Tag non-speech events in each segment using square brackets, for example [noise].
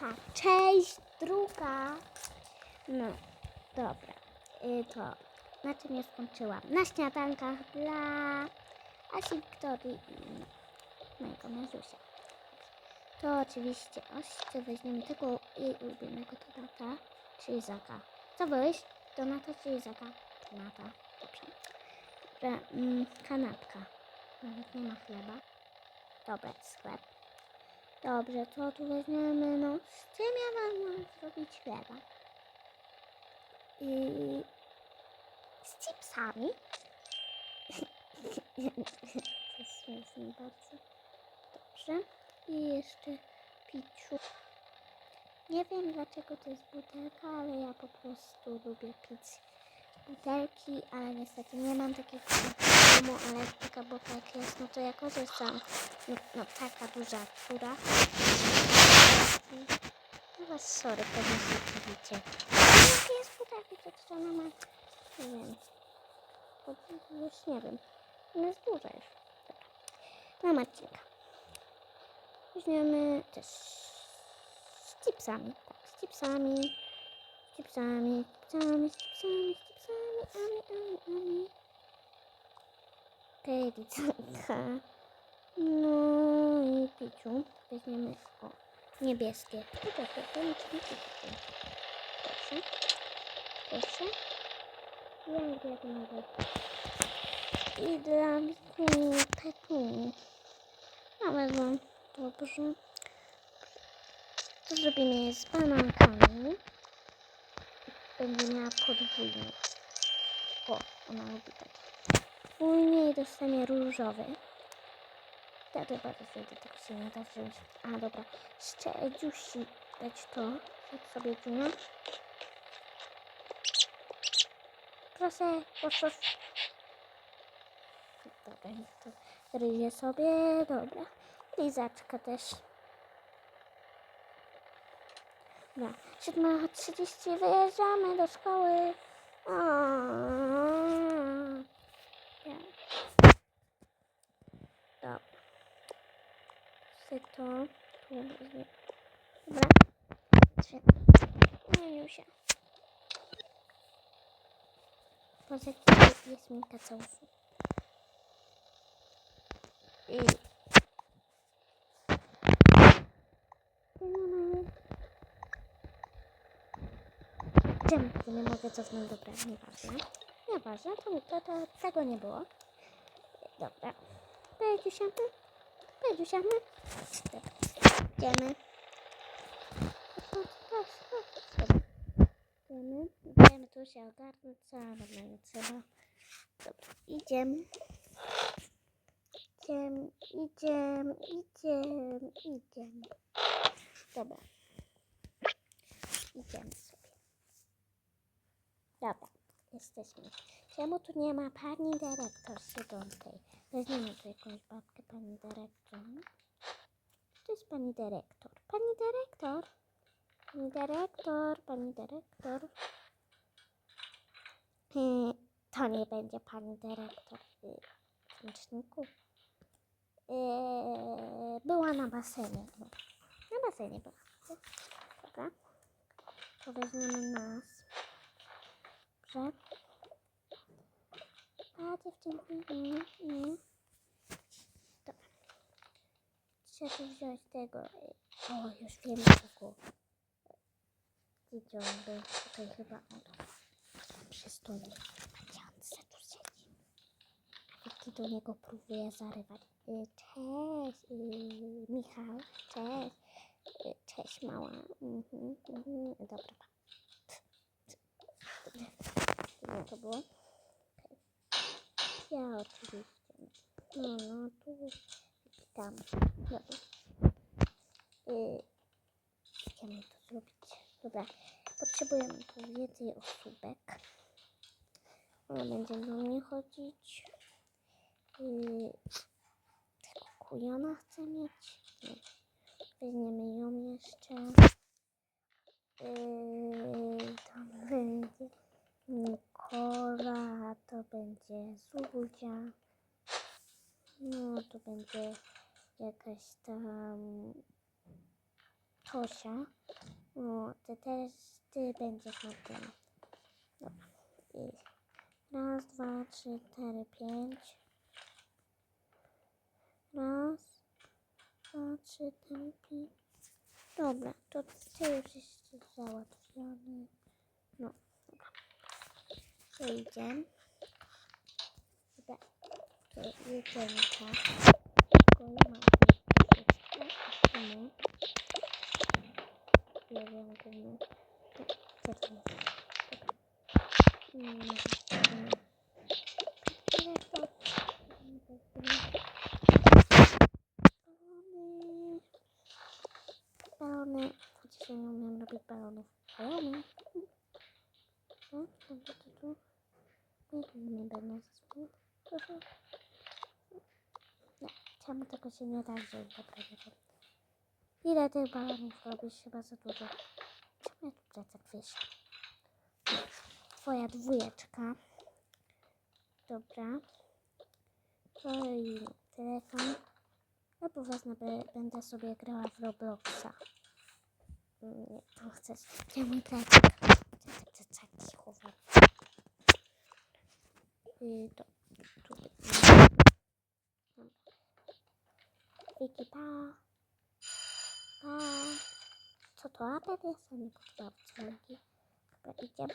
Taka część druga. No, dobra. Y, to na czym ja skończyłam? Na śniadankach dla Asi Wiktorii i mojego mężusia. To oczywiście oście weźmiemy tego jej ulubionego Donata, czyli Zaka. Co byłeś? Donata czy Izaka? Donata. Dobrze. Dobra, mm, kanapka. Nawet nie ma chleba. Dobra, chleb. Dobrze, co tu weźmiemy? No, z czym ja mam zrobić chleba? I z chipsami. [laughs] to jest śmieszne bardzo. Dobrze. I jeszcze piciu. Nie wiem dlaczego to jest butelka, ale ja po prostu lubię pić butelki, ale niestety nie mam takiej w domu, jak taka butelka jest, no to ja korzystam. No, no taka duża która. No was sorry, pewnie się widzicie. Jakie jest butelki, to co ona ma? Nie wiem. To już nie wiem. Ona jest duża już. Dobra. Na Marcinka. Weźmiemy też z chipsami. Tak, z chipsami. Z chipsami, z chipsami, z chipsami, z chipsami. Ami, ami, ami. Pelicanka. No i piciu. Weźmiemy o niebieskie. Nic nie kupię. Proszę. Proszę. Ja jednego. I dla Pepuni. Ja wezmę. Dobrze. To zrobimy z banankami. Będzie miała podwójnie. O, ona lubi tak. Podwójnie i dostanie różowy. Ja to bardzo do tego się nie da wziąć. A dobra, jeszcze dziusi dać to. Jak sobie dziuna. Proszę, proszę. Dobra, to gryzie sobie. Dobra. Lizaczka też. Dobra, 7.30 wyjeżdżamy do szkoły. O, ja. Dobra. Chcę to. Dobra. Trzy. No i już. Poza tym jest mi całusu. I... Czemu tu nie mogę cofnąć? Dobra, nieważne. Nieważne, to, to, to tego nie było. Dobra. Pojedziemy. Pojedziemy. Dobra. Idziemy. Idziemy. Idziemy tu się ogarnąć. Co nie trzeba. Dobra. Idziemy. Idziemy, idziemy, idziemy, idziemy. Dobra. Idziemy sobie. Dobra, jesteśmy. Czemu tu nie ma pani dyrektor siedzącej? Weźmiemy tu jakąś babkę, pani dyrektor. To jest pani dyrektor. Pani dyrektor. Pani dyrektor, pani dyrektor. Yy, To nie będzie pani dyrektor yy, w liczniku. Yy, była na basenie. Na basenie była. Dobra. To weźmiemy nas. Dobrze. A dziewczynki. Nie, nie. Dobra. Trzeba tu wziąć tego. yy, O, już wiem on był? Tutaj chyba on. Przystojny. Gdzie on se tu siedzi? Wiki do niego próbuje zarywać. Y, Cześć, y, Michał, cześć. Y, Cześć, mała. Mhm, mhm. Dobra. pa. No to było? Ja oczywiście. No, no, tu tam. Dobra. Y, Chcemy to zrobić. Dobra. Potrzebujemy tu więcej osóbek. Ona będzie do mnie chodzić. Yy, tego kujona chcę mieć. Nie. Weźmiemy ją jeszcze. Yy, to będzie Nikola, to będzie Zuzia. No, to będzie jakaś tam Tosia. O, ty też, ty będziesz na tym. Dobra. I raz, dwa, trzy, cztery, pięć. Raz, dwa, trzy, cztery, pięć. Dobra, to ty już jesteś załatwiony. No, dobra. To idziemy. Dobra, to jedynka. Kolej ma gumy. Jeden gumy. Czerwony. Mm, mm. Ile to? Balony. Balony. Dzisiaj nie umiem robić balonów. Balony. No, tu, tu, tu, tu. Niech nie będą zasłonięte. Proszę. Nie, czemu tego się nie da wziąć? Dobra, nie wiem. Ile tych balonów robisz? Chyba za dużo. Czemu ja tu plecak wiesz? Twoja dwójeczka. Dobra. I telefon. Ja po będę sobie grała w Robloxa. Nie, to chcesz. Gdzie mój plecak? Gdzie te plecaki chowam? I to. Tu. Wiki, pa. Pa. Co to? Apel jest? Nie podoba dzwonki. Dobra, idziemy.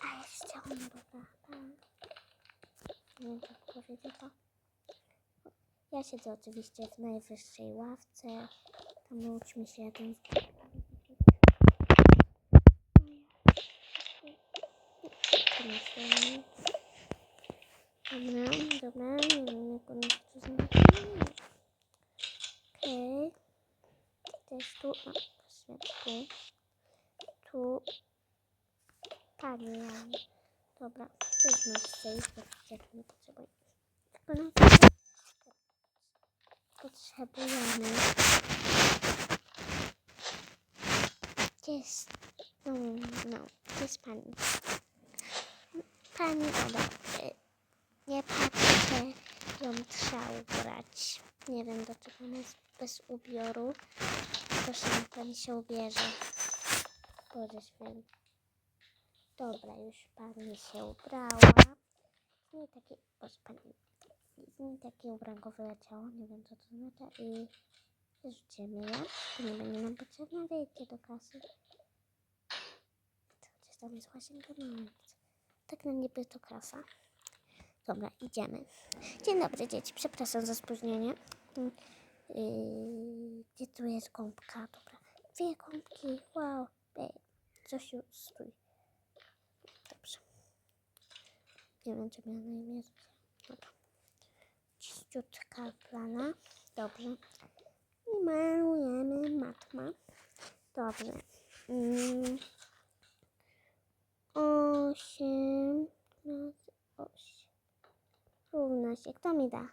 A, jest chciałam, dobra. Pa. Nie wiem, jak powiedzieć to. Ja siedzę oczywiście w najwyższej ławce. Tam uczmy się jeden z... Pomyślałem. Dobra, dobra, nie wiem jak on chce znaleźć. Okej. Też tu, o, poświatku. Tu. Palion. Dobra, to jest nasz safe, jak nie potrzebuję. Tylko na potrzebujemy. Gdzie jest? No, no, gdzie jest pani? Pani Oda. Nie patrzę, ją trzeba ubrać. Nie wiem, dlaczego ona jest bez ubioru. Proszę, niech pani się ubierze. Boże święty. Dobra, już pani się ubrała. Z niej takie, boże pani, z niej takie ubranko wyleciało. Nie wiem, co to znaczy. I rzucimy je. To nie będzie nam potrzebne. Wyjdźcie do kasy. Chociaż tam jest łazienka, no nic. Tak na niby to klasa. Dobra, idziemy. Dzień dobry dzieci, przepraszam za spóźnienie. Mm, Yy, gdzie tu jest gąbka? Dobra, dwie gąbki, wow. Zosiu, stój. Dobrze. Nie wiem, czy miała na imię. Dobra. Czyściutka plana. Dobrze. I malujemy matma. Dobrze. Mm. Osiem razy osiem. Równa się. Kto mi da?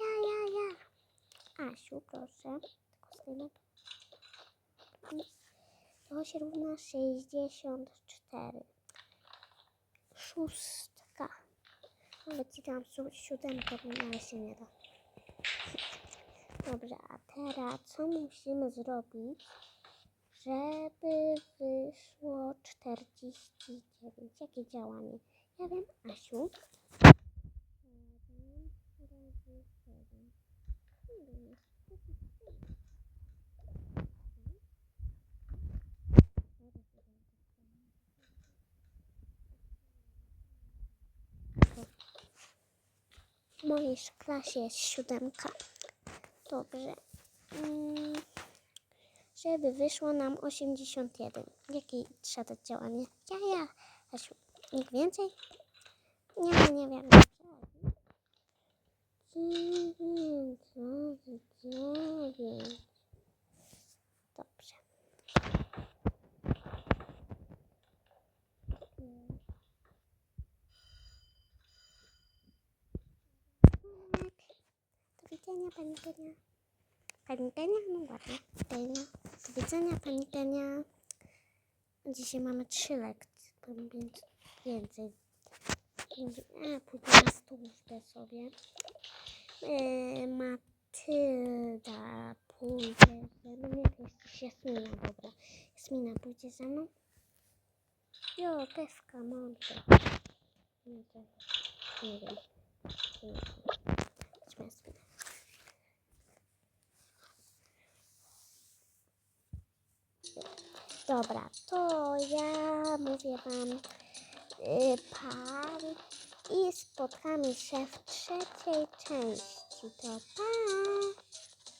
Ja, ja, ja. Asiu, proszę. Tylko zdejmę to. Się równa 64. Szóstka. Nawet ci dam siódemkę, ale się nie da. Dobrze, a teraz co musimy zrobić, żeby wyszło 49? Jakie działanie? Ja wiem, Asiu. Siedem razy siedem. Nie wiem. W mojej klasie jest siódemka. Dobrze. Mm, żeby wyszło nam 81. Jakie trzeba dać działanie? Ja, ja. Asiu, nikt więcej? Nie, nie wiem. Dziewięć razy dziewięć. Dobrze. Do widzenia, pani Genia. Pani Genia? No ładnie. Genia. Do widzenia, pani Genia. Dzisiaj mamy trzy lekcje, więc więcej. A, pójdę na stówkę sobie. Yy, mat Tylda pójdzie ze mną. Nie, to jest Jasmina, dobra. Jasmina pójdzie ze mną. Jo, peska, mordo. Nie, wiem. Nie wiem. Dobra, to ja mówię wam y, pan i spotkamy się w trzeciej części. To pa!